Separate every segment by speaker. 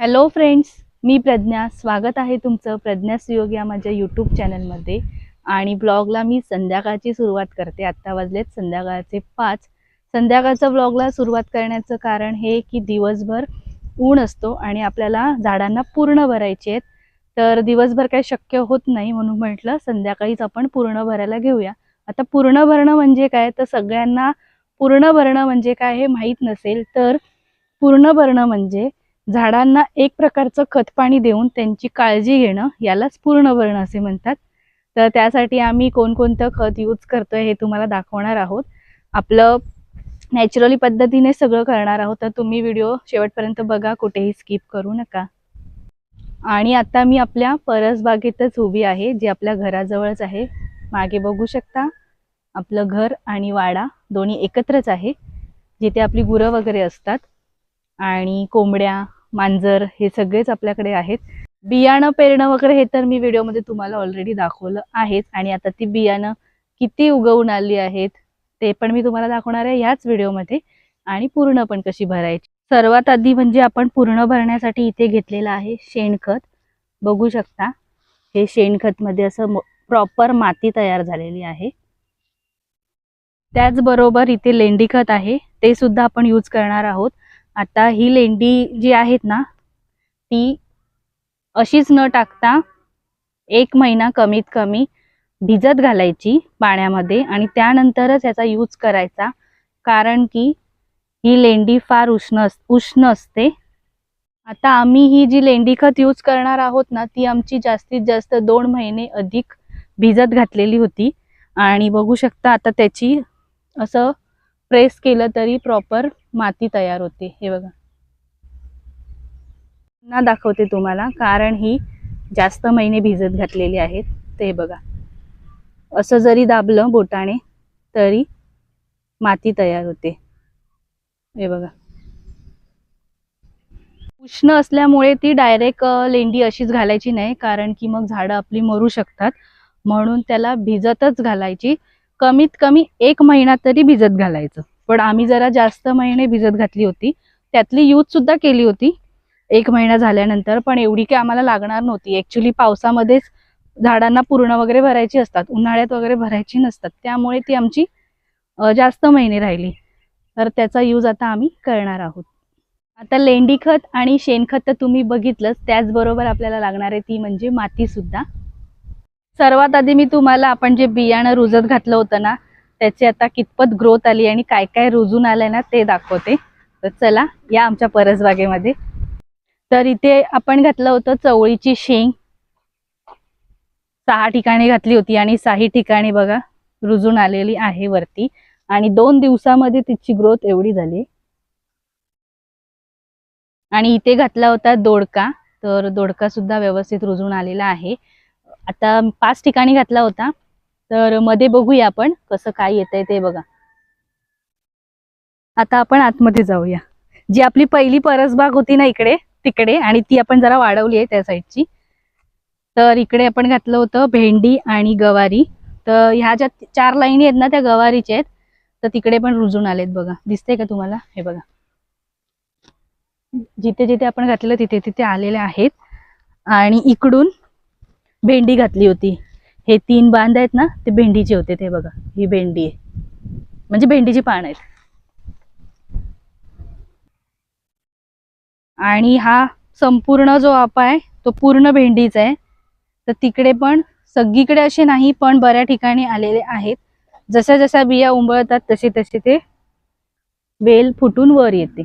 Speaker 1: Hello friends मी प्रज्ञा. स्वागत आहे तुमचं प्रज्ञा सुयोग या माझ्या यूट्यूब चॅनलमध्ये आणि ब्लॉगला मी संध्याकाळची सुरुवात करते. आत्ता वाजलेत संध्याकाळचे पाच. संध्याकाळचं ब्लॉगला सुरुवात करण्याचं कारण हे की दिवसभर ऊन असतो आणि आपल्याला झाडांना पूर्ण भरायचे आहेत. तर दिवसभर काही शक्य होत नाही म्हणून म्हटलं संध्याकाळीच आपण पूर्ण भरायला घेऊया. आता पूर्ण भरणं म्हणजे काय? तर सगळ्यांना पूर्ण भरणं म्हणजे काय हे माहीत नसेल तर पूर्ण भरणं म्हणजे झाडांना एक प्रकारचं खत पाणी देऊन त्यांची काळजी घेणं यालाच पूर्ण असे म्हणतात. तर त्यासाठी आम्ही कोणकोणतं खत यूज करतोय हे तुम्हाला दाखवणार आहोत. आपलं नॅचरली पद्धतीने सगळं करणार आहोत. तर तुम्ही व्हिडिओ शेवटपर्यंत बघा कुठेही स्किप करू नका. आणि आता मी आपल्या परसबागेतच उभी आहे जी आपल्या घराजवळच आहे. मागे बघू शकता आपलं घर आणि वाडा दोन्ही एकत्रच आहे. जिथे आपली गुरं वगैरे असतात. आणि कोंबड्या मांजर हे सगळेच आपल्याकडे आहेत. बियाणं पेरणं वगैरे हे तर मी व्हिडिओमध्ये तुम्हाला ऑलरेडी दाखवलं आहेच. आणि आता ती बियाणं किती उगवून आली आहेत ते पण मी तुम्हाला दाखवणार आहे ह्याच व्हिडिओमध्ये. आणि पूर्ण पण कशी भरायची. सर्वात आधी म्हणजे आपण पूर्ण भरण्यासाठी इथे घेतलेलं आहे शेणखत. बघू शकता हे शेणखतमध्ये असं प्रॉपर माती तयार झालेली आहे. त्याचबरोबर इथे लेंडी खत आहे ते सुद्धा आपण यूज करणार आहोत. आता ही लेंडी जी आहेत ना ती अशीच न टाकता एक महिना कमीत कमी भिजत घालायची पाण्यामध्ये आणि त्यानंतरच याचा यूज करायचा. कारण की ही लेंडी फार उष्ण अस उष्ण असते. आता आम्ही ही जी लेंडी खत यूज करणार आहोत ना ती आमची जास्तीत जास्त दोन महिने अधिक भिजत घातलेली होती. आणि बघू शकता आता त्याची असं प्रेस केलं तरी प्रॉपर माती तयार होते. हे बघा. पुन्हा दाखवते तुम्हाला कारण ही जास्त महिने भिजत घातलेली आहेत. ते बघा. असं जरी दाबलं बोटाने तरी माती तयार होते. हे बघा. उष्ण असल्यामुळे ती डायरेक्ट लेंडी अशीच घालायची नाही कारण की मग झाडं आपली मरू शकतात. म्हणून त्याला भिजतच घालायची. कमीत कमी एक महिना तरी भिजत घालायचं. पण आम्ही जरा जास्त महिने भिजत घातली होती. त्यातली यूज सुद्धा केली होती. एक महिना झाल्यानंतर पण एवढी काही आम्हाला लागणार नव्हती. ऍक्च्युली पावसामध्येच झाडांना पूर्ण वगैरे भरायची असतात. उन्हाळ्यात वगैरे भरायची नसतात. त्यामुळे ती आमची जास्त महिने राहिली. तर त्याचा यूज आता आम्ही करणार आहोत. आता लेंडी खत आणि शेणखत तर तुम्ही बघितलंच. त्याचबरोबर आपल्याला लागणार आहे ती म्हणजे माती सुद्धा. सर्वात आधी मी तुम्हाला आपण जे बियाणं रुजत घातलं होतं ना त्याची आता कितपत ग्रोथ आली आणि काय काय रुजून आलंय ना ते दाखवते. तर चला या आमच्या परसबागेमध्ये. तर इथे आपण घातलं होतं चवळीची शेंग. सहा ठिकाणी घातली होती आणि सहा ठिकाणी बघा रुजून आलेली आहे वरती. आणि दोन दिवसामध्ये तिची ग्रोथ एवढी झाली. आणि इथे घातला होता दोडका. तर दोडका सुद्धा व्यवस्थित रुजून आलेला आहे. आता पाच ठिकाणी घातला होता. तर मध्ये बघूया आपण कसं काय येतंय ते बघा. आता आपण आतमध्ये जाऊया. जी आपली पहिली परसबाग होती ना इकडे तिकडे आणि ती आपण जरा वाढवली आहे त्या साईडची. तर इकडे आपण घातलं होतं भेंडी आणि गवारी. तर ह्या ज्या चार लाईनी आहेत ना त्या गवारीच्या आहेत. तर तिकडे पण रुजून आलेत बघा. दिसते का तुम्हाला? हे बघा. जिथे जिथे आपण घातलेलं तिथे तिथे आलेले आहेत. आणि इकडून भेंडी घातली होती. हे तीन बांध आहेत ना ते भेंडीचे होते ते बघा. ही भेंडी आहे. म्हणजे भेंडीची पान आहेत. आणि हा संपूर्ण जो आपा आहे तो पूर्ण भेंडीचा आहे. तर तिकडे पण सगळीकडे असे नाही पण बऱ्या ठिकाणी आलेले आहेत. जशा जशा बिया उंबळतात तसे तसे ते वेल फुटून वर येते.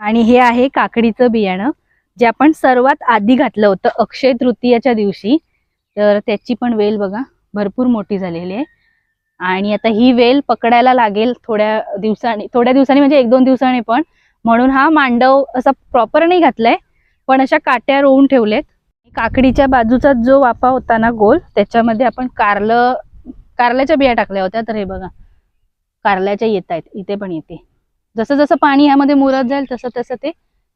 Speaker 1: आणि हे आहे काकडीचं बियाणं. जे आपण सर्वात आधी घातलं होतं अक्षय तृतीयाच्या दिवशी तर त्याची पण वेल बघा भरपूर मोठी झालेली आहे. आणि आता ही वेल पकडायला लागेल थोड्या दिवसांनी थोड्या दिवसांनी म्हणजे एक दोन दिवसांनी पण. म्हणून हा मांडव असा प्रॉपर नाही घातलाय पण अशा काट्या रोवून ठेवलेत. काकडीच्या बाजूचा जो वापा होता ना गोल त्याच्यामध्ये आपण कारलं कारल्याच्या बिया टाकल्या होत्या. तर हे बघा कारल्याच्या येत आहेत इथे पण येते. जसं जसं पाणी ह्यामध्ये मुरत जाईल तसं तसं ते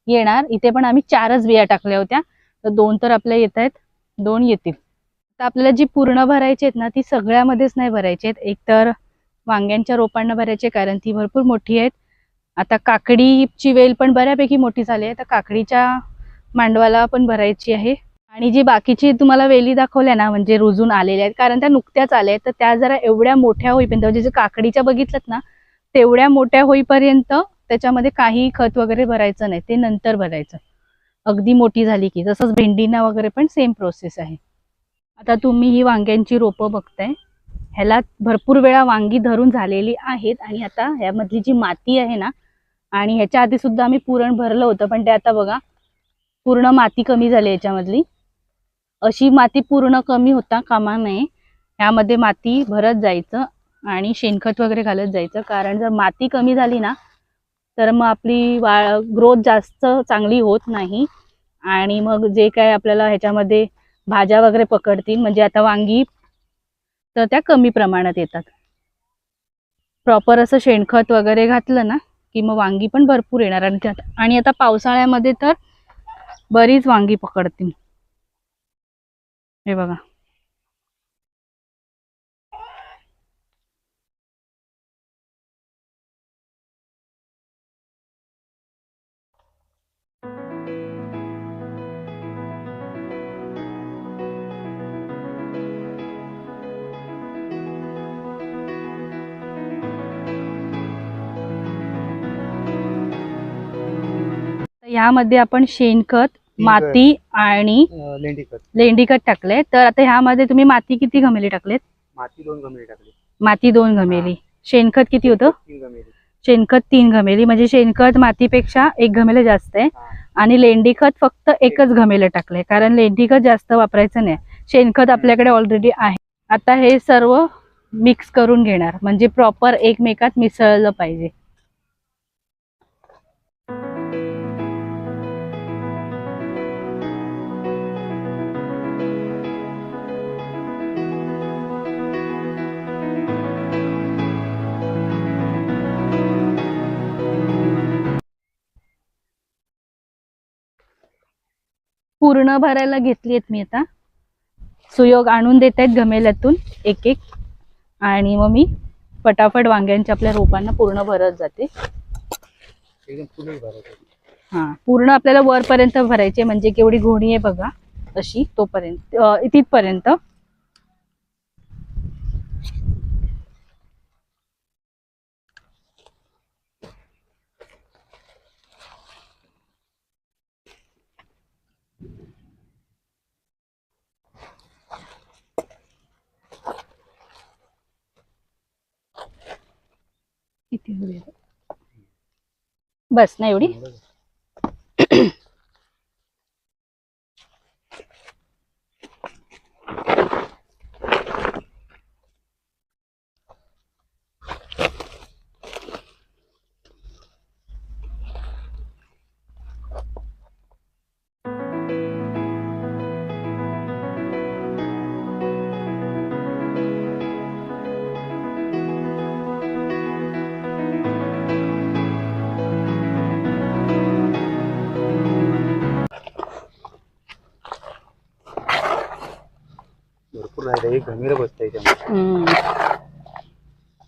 Speaker 1: येणार. इथे पण आम्ही चारच बिया टाकल्या होत्या. तर दोन तर आपल्या येत आहेत. दोन येतील. तर आपल्याला जी पूर्ण भरायची आहेत ना ती सगळ्यामध्येच नाही भरायची आहेत. एक तर वांग्यांच्या रोपांना भरायचे कारण ती भरपूर मोठी आहेत. आता काकडीची वेल पण बऱ्यापैकी मोठी झाली आहे. तर काकडीच्या मांडवाला पण भरायची आहे. आणि जी बाकीची तुम्हाला वेली दाखवल्या ना म्हणजे रुजून आलेल्या आहेत कारण त्या नुकत्याच आल्या आहेत. तर त्या जरा एवढ्या मोठ्या होईपर्यंत म्हणजे जे काकडीच्या बघितल्यात ना तेवढ्या मोठ्या होईपर्यंत त्याच्यामध्ये काही खत वगैरे भरायचं नाही ते नंतर भरायचं. अगदी मोठी झाली की तसंच भेंडीना वगैरे पण सेम प्रोसेस आहे. आता तुम्ही ही वांग्यांची रोपं बघताय. ह्याला भरपूर वेळा वांगी धरून झालेली आहेत आणि आता ह्यामधली जी माती आहे ना आणि ह्याच्या आधी सुद्धा आम्ही पुरण भरलं होतं पण ते आता बघा पूर्ण माती कमी झाली याच्यामधली. अशी माती पूर्ण कमी होता कामा नये. ह्यामध्ये माती भरत जायचं आणि शेणखत वगैरे घालत जायचं. कारण जर माती कमी झाली ना तर मग आपली वा ग्रोथ जास्त चांगली होत नाही. आणि मग जे काय आपल्याला ह्याच्यामध्ये भाज्या वगैरे पकडतील म्हणजे आता वांगी तर त्या कमी प्रमाणात येतात. प्रॉपर असं शेणखत वगैरे घातलं ना की मग वांगी पण भरपूर येणार. आणि त्यात आणि आता पावसाळ्यामध्ये तर बरीच वांगी पकडतील. हे बघा. यामध्ये आपण शेणखत माती आणि
Speaker 2: अं, लेंडी खत
Speaker 1: लेंडीखत टाकले तर आता ह्यामध्ये तुम्ही माती किती घमेली टाकलेत?
Speaker 2: माती दोन गमेली टाकली.
Speaker 1: माती दोन घमेली. शेणखत किती होतं?
Speaker 2: तीन गमेली
Speaker 1: शेणखत तीन घमेली. म्हणजे शेणखत मातीपेक्षा एक घमेलं जास्त आहे. आणि लेंडीखत फक्त एकच घमेलं टाकलंय. कारण लेंडीखत जास्त वापरायचं नाही. शेणखत आपल्याकडे ऑलरेडी आहे. आता हे सर्व मिक्स करून घेणार. म्हणजे प्रॉपर एकमेकात मिसळलं पाहिजे. पूर्ण भरायला घेतलीत मी आता. सुयोग आणून देत आहेत घमेल्यातून एक एक. आणि मग मी पटापट वांग्यांच्या आपल्या रोपांना पूर्ण भरत जाते. हा पूर्ण आपल्याला वरपर्यंत भरायचे म्हणजे केवढी घोणी आहे बघा अशी तोपर्यंत तिथपर्यंत किती होईल? बस ना एवढी
Speaker 2: बसतं याच्यामध्ये
Speaker 1: हम्म.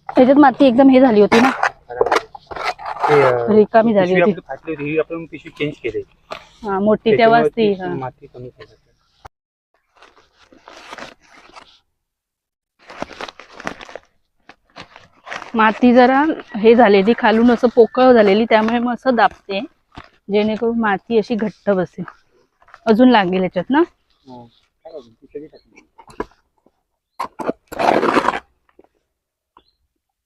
Speaker 1: त्याच्यात माती एकदम हे झाली होती ना
Speaker 2: खराब आहे. ते, अं,
Speaker 1: रिकामी झाली
Speaker 2: पिशवी
Speaker 1: होती.
Speaker 2: आपली फाटली होती ही आपण पिशवी चेंज केली
Speaker 1: हा मोठी तेव्हाच ती हा.
Speaker 2: माती कमी
Speaker 1: माती जरा हे झालेली खालून असं पोकळ झालेली त्यामुळे मग असं दाबते जेणेकरून माती अशी घट्ट बसेल अजून लागेल याच्यात ना
Speaker 2: हो. काय अजून? ती सगळी टाकली.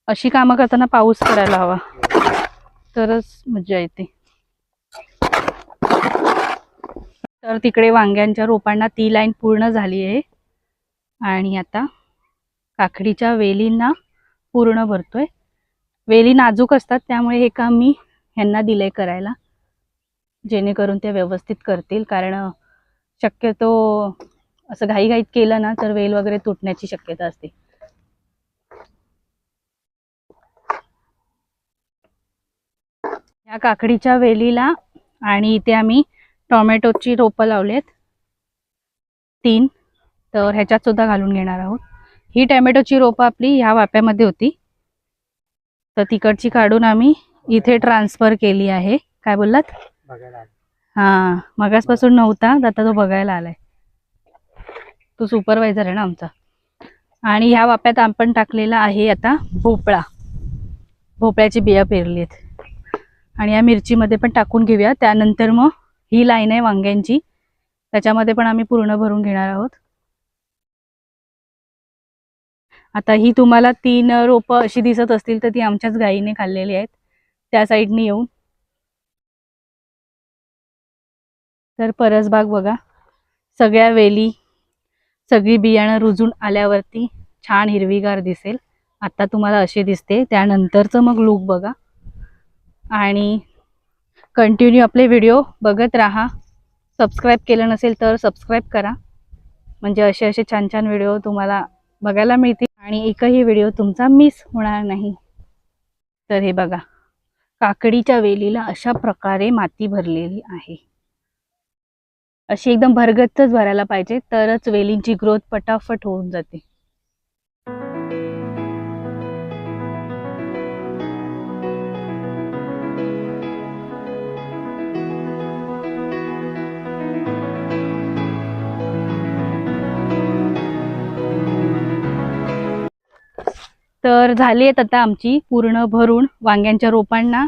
Speaker 1: अशी कामं करताना पाऊस करायला हवा. तरच मजा येते. तर तिकडे वांग्यांच्या रोपांना ती लाईन पूर्ण झाली आहे. आणि आता काकडीच्या वेलींना पूर्ण भरतोय. वेली नाजूक असतात त्यामुळे हे काम मी ह्यांना दिलंय करायला. जेणेकरून ते व्यवस्थित करतील कारण शक्यतो असं घाईघाईत केलं ना तर वेल वगैरे तुटण्याची शक्यता असते. या काकडीच्या वेलीला आणि इथे आम्ही टोमॅटोची रोपं लावलेत. तीन तर ह्याच्यात सुद्धा घालून घेणार आहोत. ही टोमॅटोची रोपं आपली ह्या वाप्यामध्ये होती. तर तिकडची काढून आम्ही इथे ट्रान्सफर केली आहे. काय बोललात. हा मगासपासून नव्हता तर आता तो बघायला आलाय. तो सुपरवायझर आहे ना आमचा. आणि ह्या वाप्यात आपण टाकलेला आहे आता भोपळा. भोपळ्याची बिया पेरली आहेत आणि या मिरचीमध्ये पण टाकून घेऊया. त्यानंतर मग ही लाईन आहे वांग्यांची. त्याच्यामध्ये पण आम्ही पूर्ण भरून घेणार आहोत. आता ही तुम्हाला तीन रोपं अशी दिसत असतील तर ती आमच्याच गायीने खाल्लेली आहेत. त्या साईडने येऊन. तर परसबाग बघा. सगळ्या वेली सगळी बियाणं रुजून आल्यावरती छान हिरवीगार दिसेल. आता तुम्हाला अशी दिसते. त्यानंतरचं मग लूक बघा. आणि कंटिन्यू आपले व्हिडिओ बघत राहा. सबस्क्राईब केलं नसेल तर सबस्क्राईब करा. म्हणजे असे असे छान छान व्हिडिओ तुम्हाला बघायला मिळतील. आणि एकही व्हिडिओ तुमचा मिस होणार नाही. तर हे बघा. काकडीच्या वेलीला अशा प्रकारे माती भरलेली आहे. अशी एकदम भरगच्चच भरायला पाहिजे. तरच वेलींची ग्रोथ पटाफट होऊन जाते. तर झाली आहेत आता आमची पूर्ण भरून वांग्यांच्या रोपांना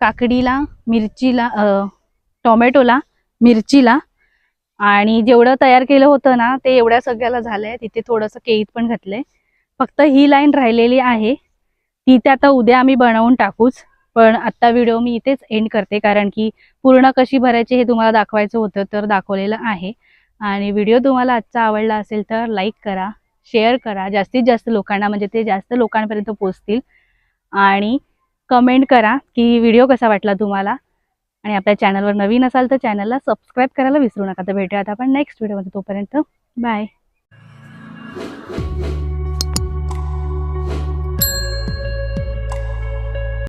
Speaker 1: काकडीला मिरचीला टोमॅटोला मिरचीला आणि जेवढं तयार केलं होतं ना ते एवढ्या सगळ्याला झालंय. तिथे थोडंसं केळीत पण घातलंय. फक्त ही लाईन राहिलेली आहे. ती ते आता उद्या आम्ही बनवून टाकूच. पण आत्ता व्हिडिओ मी इथेच एंड करते कारण की पूर्ण कशी भरायची हे तुम्हाला दाखवायचं होतं तर दाखवलेलं आहे. आणि व्हिडिओ तुम्हाला आजचा आवडला असेल तर लाईक करा शेअर करा. जास्तीत जास्त लोकांना म्हणजे ते जास्त लोकांपर्यंत पोचतील आणि कमेंट करा की व्हिडिओ कसा वाटला तुम्हाला. आणि आपल्या चॅनलवर नवीन असाल तर चॅनलला सबस्क्राईब करायला विसरू नका. तर भेटूयात आपण नेक्स्ट व्हिडिओमध्ये तोपर्यंत बाय